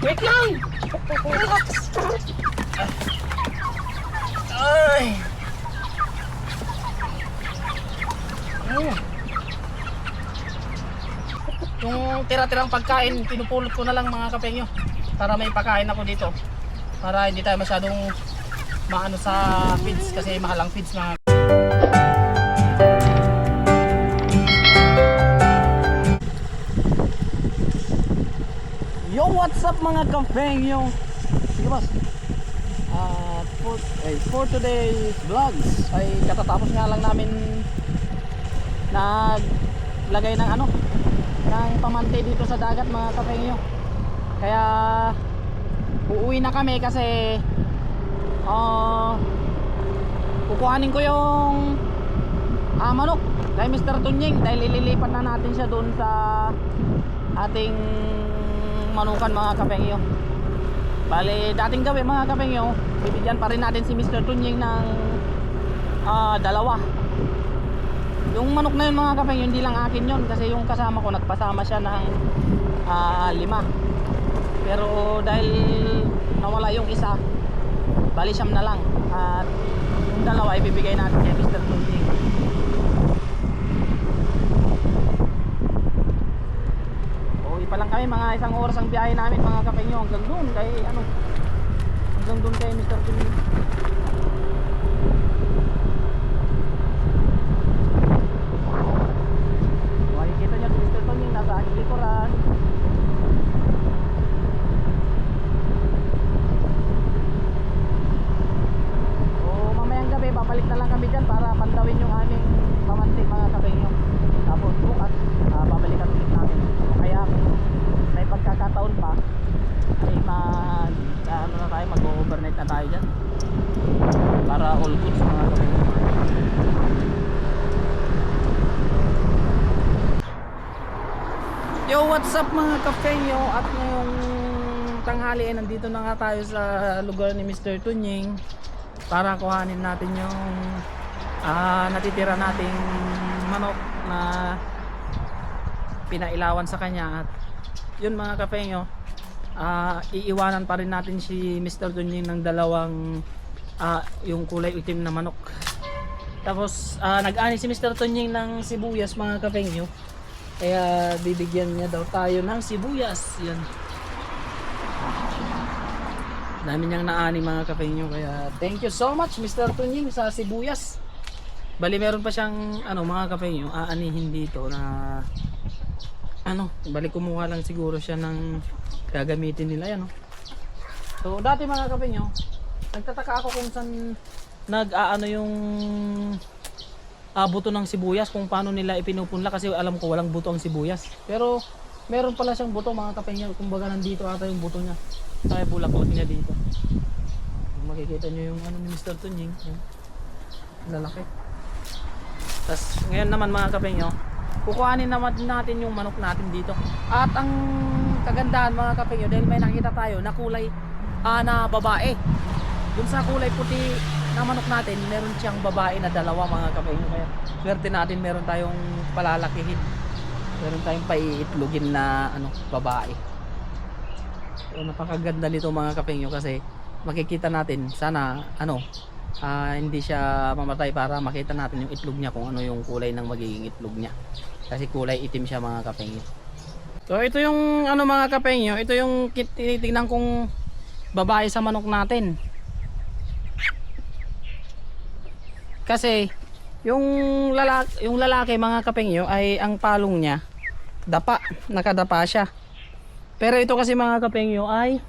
Wait lang! Relax! Ay! Mm. Yung tira-tirang pagkain, pinupulot ko na lang mga kapengyo para may pagkain ako dito. Para hindi tayo masyadong maano sa feeds kasi mahal ang feeds mga Yo, what's up mga kapengyo? Sige boss. Ah, for, eh, for today's vlogs ay katatapos nga lang namin naglagay ng ano ng pamante dito sa dagat mga kapengyo. Kaya uuwi na kami kasi ah kukuhanin ko yung ah, manok kay Mr. Tunying dahil ililipat na natin siya doon sa ating manukan mga kapengyo bali dating gabi mga kapengyo bibigyan pa rin natin si Mr. Tunying ng ah, dalawa yung manok na yun mga kapengyo hindi lang akin yun kasi yung kasama ko nagpasama siya ng ah, lima pero dahil nawala yung isa bali siyam na lang at yung dalawa ibibigay natin kay Mr. Tunying pa lang kami mga isang oras ang biyahe namin mga kapengyo hanggang doon kay ano hanggang doon kay Mr. Tunying Makikita niyo si Mr. Tunying nasa aking likuran O mamayang gabi babalik na lang kami dyan para pandawin yung aming pamantik mga kapengyo tapos bukas ah, babalikan ulit namin o kaya kung may pagkakataon pa ay mag ah, ano na tayo mag overnight na tayo dyan para all goods mga kapengyo Yo, what's up mga kapengyo at ngayong tanghali ay nandito na nga tayo sa lugar ni Mr. Tunying para kuhanin natin yung ah, natitira nating manok na pinailawan sa kanya at yun mga kapengyo ah, iiwanan pa rin natin si Mr. Tunying ng dalawang ah, yung kulay itim na manok tapos ah, nag-ani si Mr. Tunying ng sibuyas mga kapengyo kaya bibigyan niya daw tayo ng sibuyas yan dami niyang naani mga kapengyo kaya thank you so much Mr. Tunying sa sibuyas bali meron pa siyang ano mga kapengyo aanihin dito na ano bali kumuha lang siguro siya ng gagamitin nila yan no? so dati mga kapengyo nagtataka ako kung saan nag-aano yung ah, buto ng sibuyas kung paano nila ipinupunla kasi alam ko walang buto ang sibuyas. Pero meron pala siyang buto mga kapengyo kumbaga nandito ata yung buto niya. Kaya bulaklak niya dito. Makikita nyo yung ano ni Mr. Tunying lalaki. Tapos ngayon naman mga kapengyo kukuhanin naman natin yung manok natin dito. At ang kagandahan mga kapengyo dahil may nakita tayo na kulay ah, na babae. Dun sa kulay puti na manok natin meron siyang babae na dalawa mga kapengyo kaya swerte natin meron tayong palalakihin meron tayong paiitlogin na ano babae So, napakaganda nito mga kapengyo kasi makikita natin sana ano ah, hindi siya mamatay para makita natin yung itlog niya kung ano yung kulay ng magiging itlog niya. Kasi kulay itim siya mga kapengyo. So ito yung ano mga kapengyo, ito yung tinitingnan kong babae sa manok natin. Kasi yung lalaki, yung lalaki mga kapengyo ay ang palong niya dapa, nakadapa siya. Pero ito kasi mga kapengyo ay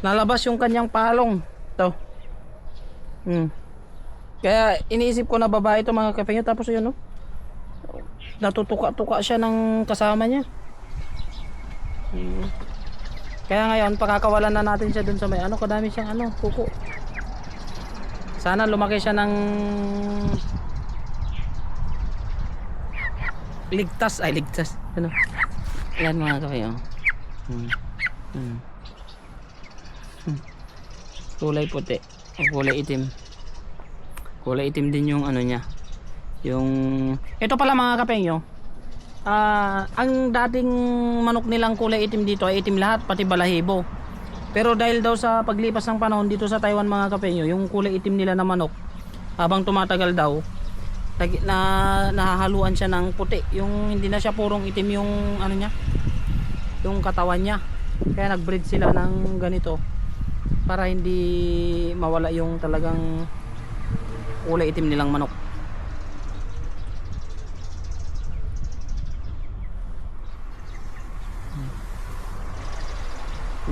nalabas yung kanyang palong. To. Hmm. Kaya iniisip ko na babae ito mga kapengyo tapos yun no. Natutuka-tuka siya ng kasama niya. Hmm. Kaya ngayon pakakawalan na natin siya dun sa may ano kadami siyang ano kuko. Sana lumaki siya ng ligtas ay ligtas ano yan mga kape oh. hmm. Hmm. Hmm. kulay puti o kulay itim kulay itim din yung ano niya yung ito pala mga kapengyo ah, ang dating manok nilang kulay itim dito ay itim lahat, pati balahibo. Pero dahil daw sa paglipas ng panahon dito sa Taiwan mga kapenyo, yung kulay itim nila na manok, habang tumatagal daw, na nahahaluan siya ng puti. Yung hindi na siya purong itim yung ano niya, yung katawan niya. Kaya nag-breed sila ng ganito para hindi mawala yung talagang kulay itim nilang manok.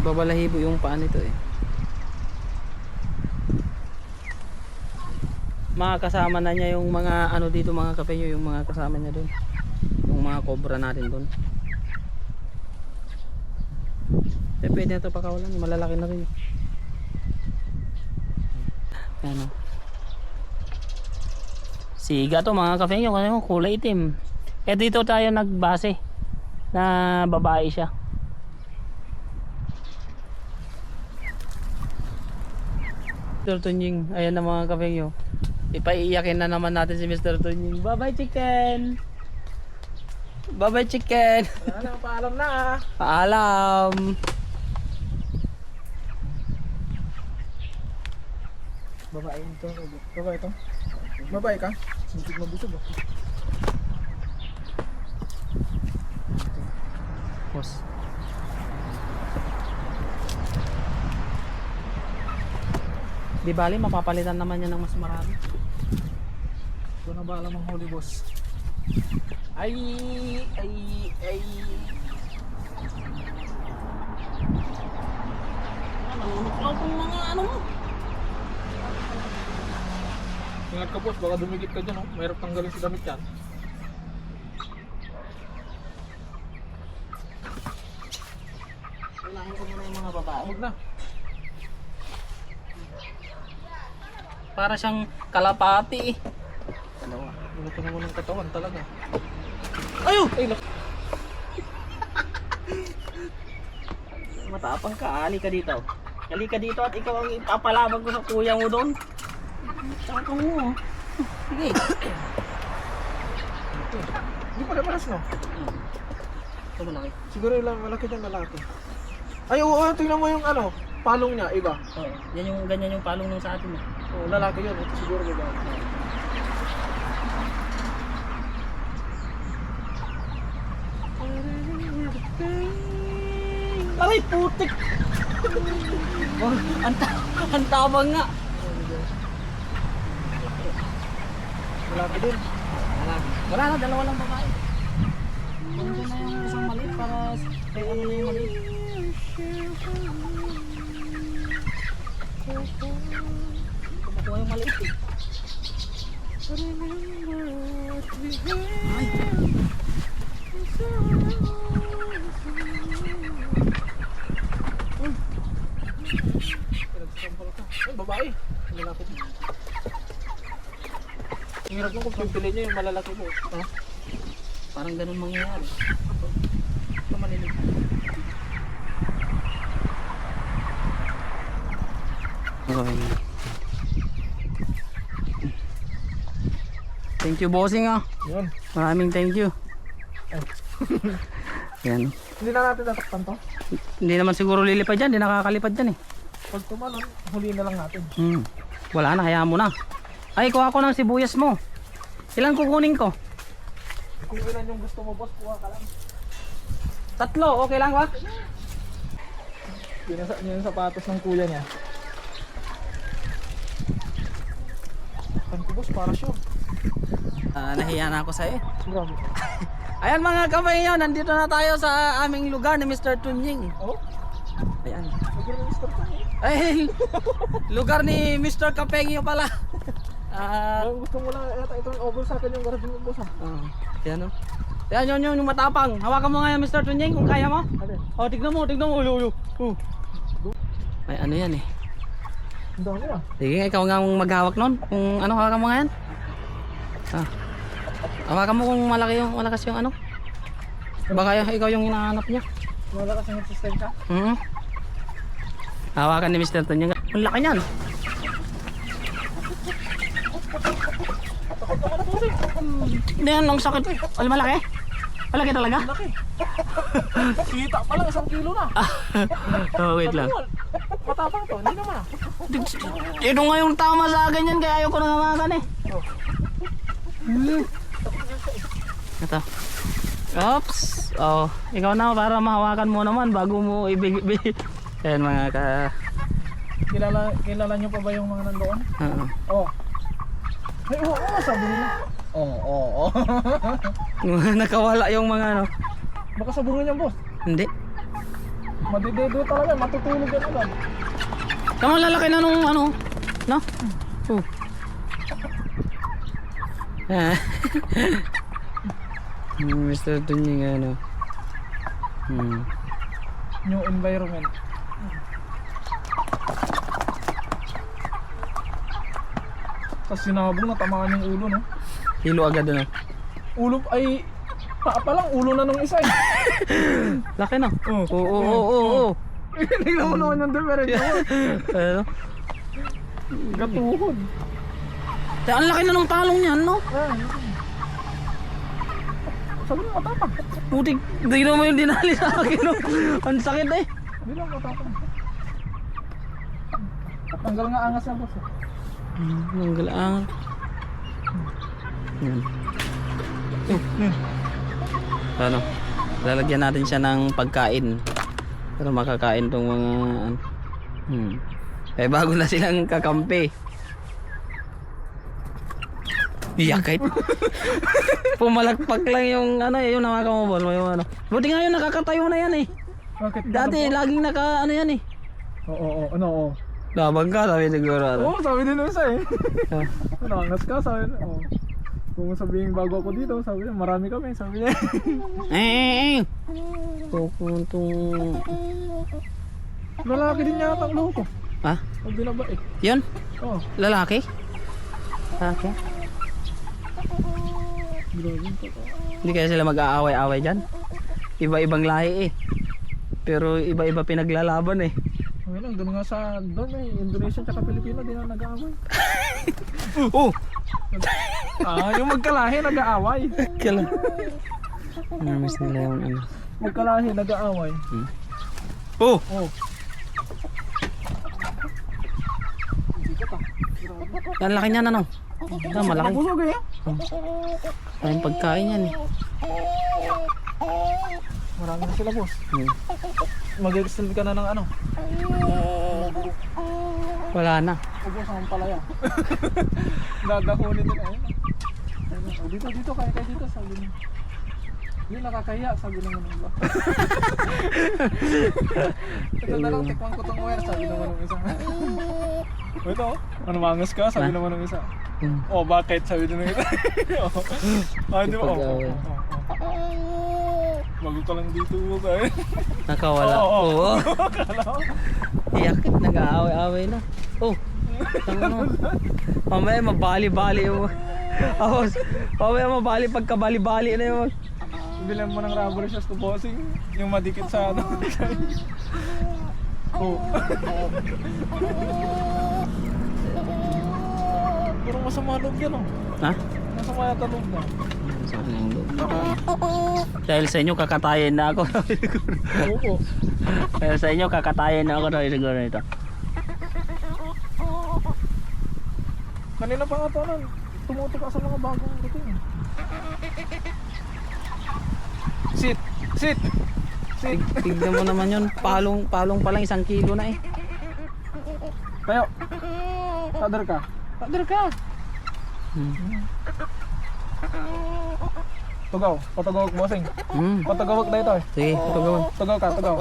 Babalahibo yung paa nito eh. Mga kasama na niya yung mga ano dito mga kapenyo, yung mga kasama niya doon. Yung mga cobra natin doon. Eh, pwede ito pakawalan, malalaki na rin. Ano? Siga to mga kapenyo kasi kulay itim. Eh dito tayo nagbase na babae siya. Mr. Tunying, ayan na mga kapengyo. Ipaiiyakin na naman natin si Mr. Tunying. Bye bye chicken! Bye bye chicken! Ano, paalam na ah. Paalam! Babae ito. Babae ito. Babae ka? Sintik mo busog ah. Boss. Di bali, mapapalitan naman yan ng mas marami. Ito na ba alam ang holy boss? Ay, ay, ay. Ano kung mga ano mo? Ingat ka boss, baka dumikit ka dyan oh. Mahirap tanggalin sa damit yan. Unahin ko muna yung mga babae. Huwag na. Para siyang kalapati. Dalawa. Wala ka naman ng katawan talaga. Ayo! Ay, lak. Matapang ka, ali ka dito. Ali ka dito at ikaw ang ipapalaban ko sa kuya mo doon. Taka mo. Sige. Hindi pa paras no? Ito malaki. Siguro lang malaki din lalaki. Ay, oo, oo, tingnan mo yung ano, palong niya, iba. Oh, yan yung ganyan yung palong nung sa atin. Eh. Oo, lalaki yun. Ito siguro babae. Aray, putik! oh, ang, ta- ang tabang nga. Lalaki din. Wala, wala na, dalawa lang babae. Nandiyan na yung isang maliit para kay ano na yung maliit. Kumukuha yung maliit eh. Ay, Pinagsampal ka. Ay, babae. Lalaki din. Ang hirap nung kung pipili niya yung malalaki mo. Ha? parang ganun mangyayari. Ito manilig. Okay. Thank you bossing ah. Yun. Maraming thank you. Yan. Hindi na natin nasaktan to. Hindi naman siguro lilipad dyan, hindi nakakalipad dyan eh. Pag tumalon, huli na lang natin. Hmm. Wala na, hayaan mo na. Ay, kuha ko ng sibuyas mo. Ilan kukunin ko? Kung ilan yung gusto mo, boss, kuha ka lang. Tatlo, okay lang ba? Pinasa niya yung sapatos ng kuya niya. Tan ko, boss, para sure. Ah, nahiya na ako sa'yo. Grabe. Ayan mga kabayo, nandito na tayo sa aming lugar ni Mr. Tunying. Oh, Ayan. nag-register ka eh. Ay, lugar ni Mr. Kapengyo pala. Ah, Ang gusto mo lang yata itong over sa akin yung garage mo, boss. ah. oh, yan o. Yan yun yun, yung matapang. Hawakan mo nga yan, Mr. Tunying, kung kaya mo. Ano? Oh, tignan mo, tignan mo. Ulo, ulo. Oh. Ay, ano yan eh. Ang dami ah. Sige, ikaw nga ang maghawak nun. Kung ano, hawakan mo nga yan. Ah. Hawakan mo kung malaki yung, malakas yung ano. Baka ikaw yung hinahanap niya. Wala ka sa system ka? Mhm. Hawakan ni Mr. Tunying. Ang laki niyan. Hindi yan, ang sakit. Ay, malaki. Malaki talaga? Laki. Kita pa lang, isang kilo na. oh, wait lang. Matapang to, hindi naman. Ito nga yung tama sa akin yan, kaya ayoko nang hamakan eh. Hmm. Ito. Oops. Oh, ikaw na para mahawakan mo naman bago mo ibig... Ayan mga ka... Kilala, kilala niyo pa ba yung mga nandoon? Oo. Oo. Ay, oo, oo, sabi nila. Oo, oo, oo. Nakawala yung mga ano. Baka sabungan yan, boss. Hindi. Madidedo talaga, matutulog yan agad. Tama lalaki na nung ano. No? Oh. Hmm, Mr. Tunying ano. Hmm. New environment. Tapos sinabong na tamaan yung ulo, no? Hilo agad ano. Ulo ay... Paa pa lang, ulo na nung isa eh. Laki na. Oo. Oo, oo, oo, oo. Tingnan mo naman yung difference. Ano? Gatuhod. Eh, Ang laki na ng talong niyan, no? Sabi mo matapang. Putik, hindi naman yung dinali sa akin, no? Ang sakit eh. Hindi lang matapang. Tanggal nga angas na boss. eh. Hmm, ang galang. Yan. Oh. Ano? Lalagyan natin siya ng pagkain. Para makakain tong mga ano. Hmm. Eh bago na silang kakampi. Yakit. Pumalakpak lang yung ano yung nakakamobol mo yung ano. Buti nga yun nakakatayo na yan eh. Bakit? Dati laging naka ano yan eh. Oo, oo, ano, oo. Labang ka sabi siguro. Ano. Oo, sabi din isa eh. Ah. Nangangas ka, sabi niya. Oo. Kung sabihin bago ako dito, sabi niya, marami kami, sabi niya. Eh, eh, eh. Pupuntong... Lalaki din yata ang loko. Ha? Pag binabait. Yun? Oo, Lalaki? Lalaki? Hindi kaya sila mag-aaway-aaway dyan? Iba-ibang lahi eh. Pero iba-iba pinaglalaban eh. Ngayon lang, doon nga sa, doon eh, Indonesia tsaka Pilipino, di na nag-aaway. Oh! ah, yung magkalahi, nag-aaway. Kala. Namiss nila yung ano. Magkalahi, nag-aaway. Oh! Oo. Ang laki niyan ano? Ah, malaki. Busog eh. Ayun pagkain yan eh. Marami na sila, boss. Hmm. Mag-extend ka na ng ano? Wala na. Ubos ang palaya. Dadakunin din ayun. Oh, dito dito kaya kaya dito sabi niya. Hindi nakakahiya sabi naman ng iba. Ito na lang tikman ko tong wire sabi naman ng isa. Ito, oh, ano mangas ka sabi naman ng isa. Hmm. Oh, bakit sabi din ng isa. oh. Ah, di ba? Oh, oh, oh, oh. Bago ka lang dito mo tayo. Nakawala. Oo, oo. Oo. Kala ko. Iyakit, nag-aaway-aaway na. Oh. Tama Mamaya mabali-bali yung... Tapos, mamaya mabali pagkabali-bali na yung... Bilan mo ng rubber shoes to bossing, yung madikit sa ano. oh. Pero masama loob yan oh. Ha? Masama yata loob na. Dahil sa inyo kakatayin na ako. Oo. Dahil sa inyo kakatayin na ako na siguro nito. Kanina pa to nun, tumutok sa mga bagong routine. Sit! Sit! Sit! Tignan mo naman yun. Palong, palong pa lang isang kilo na eh. Tayo! Tader ka. Tader ka! Hmm. Tugaw. Patugawag bossing. Hmm. Patugawag na ito eh. Sige, ito gawin. Tugaw ka, tugaw.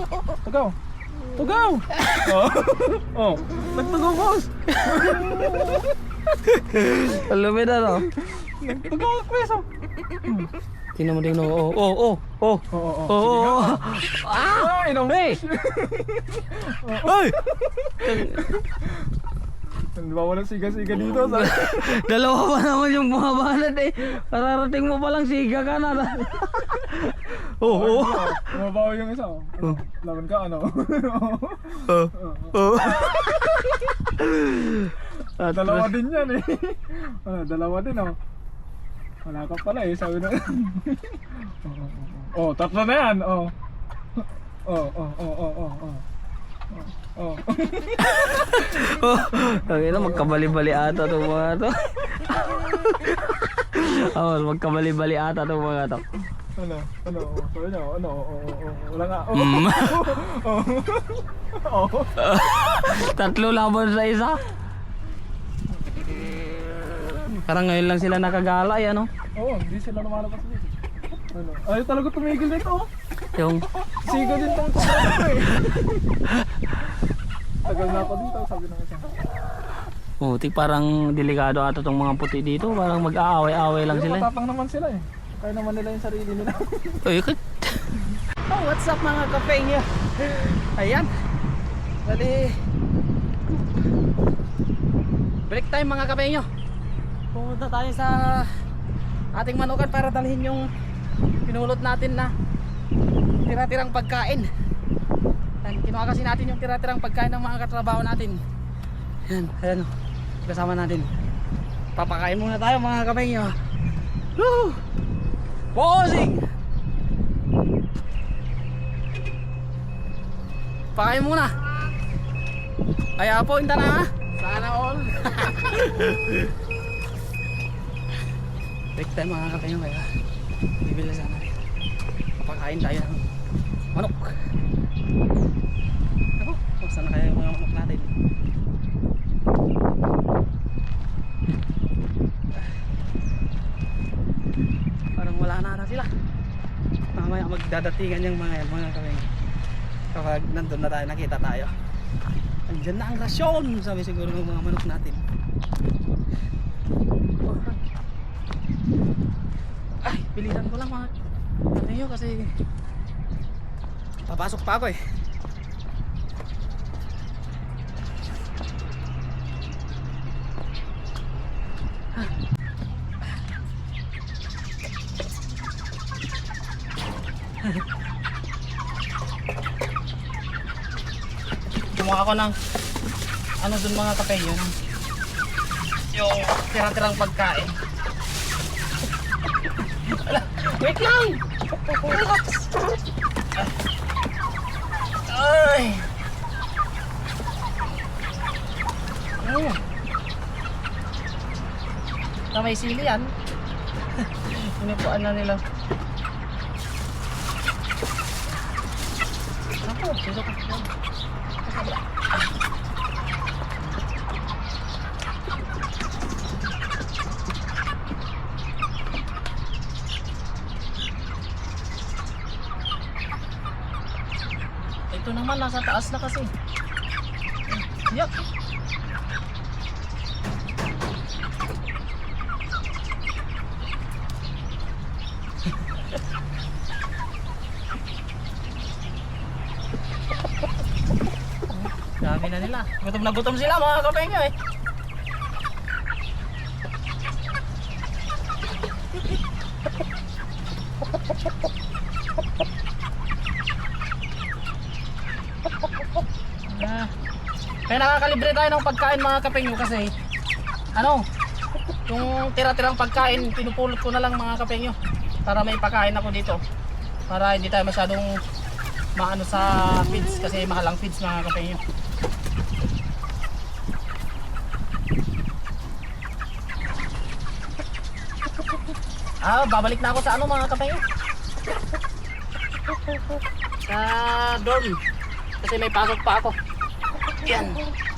Tugaw. Tugaw! Oh. oh. Nagtugaw, boss! Alumid ano? Nagtugaw, preso! Tingnan mo din no. Oh, oh, oh, oh. Oo, oo, Oh, oh, oh. Ah! Ay, no. Hey! Hey! Hindi ba walang siga-siga dito? Sa... Dalawa pa naman yung bumabanat eh. Pararating mo palang siga ka na. oh, oh. Mababaw yung isa. Oh. Oh. Laban ka, ano? Oh. Oh. At dalawa din yan eh. Ano, dalawa din oh. Wala ka pala eh, sabi na. oh, tatlo na yan. Oh. Oh, oh, oh, oh, oh, oh. Oh. Ang ina, magkabali-bali ata itong mga to. Oo, magkabali-bali ata itong mga to. Ano? Ano? Oh, oh, ano? Oh, oh, oh, oh. Wala nga. Oh. Mm. Oh. oh. Tatlo laban sa isa. Parang ngayon lang sila nakagalay, ano? Oo, hindi sila lumalabas dito. Ano? Ay, talaga tumigil dito. oh. Yung, Siga din tong tumigil ko eh. Tagal na ako dito, sabi ng isa. puti parang delikado ata itong mga puti dito. Parang mag-aaway-aaway lang Pero sila. eh. matapang naman sila eh. Kaya naman nila yung sarili nila. Uy, kat. Oh, what's up mga kape niyo? Ayan. Bali. Break time mga kape niyo. Pumunta tayo sa ating manukan para dalhin yung pinulot natin na tira-tirang pagkain. Yan, kinuha kasi natin yung tira-tirang pagkain ng mga katrabaho natin. Yan, ayan. Kasama natin. Papakain muna tayo mga kape niyo. Woo! Posing! Pakain muna. Kaya po, inta na ha. Sana all. Break time mga kape kaya bibili sana. Papakain tayo ng manok. Ako, basta na kaya yung mga manok natin. Parang wala na ata sila. Mamaya magdadatingan yung mga yan, mga kape. Kapag nandun na tayo, nakita tayo. Andyan na ang rasyon, sabi siguro ng mga manok natin. Ay, bilisan ko lang mga ano kasi papasok pa ako eh. Kumuha ako ng ano dun mga kape yun yung tira-tirang pagkain Wait lang! Relax! Ay! Ano? Na may sili yan. Inipuan na nila. Ako, sino ka? Ito naman nasa taas na kasi. Yak. Dami na nila. Gutom na gutom sila mga kapengyo eh. Ah. Kaya nakakalibre tayo ng pagkain mga kapengyo kasi ano, yung tira-tirang pagkain pinupulot ko na lang mga kapengyo para may pagkain ako dito. Para hindi tayo masyadong maano sa feeds kasi mahal ang feeds mga kapengyo. Ah, babalik na ako sa ano mga kapengyo. Sa dorm. Kasi may pasok pa ako. Yan.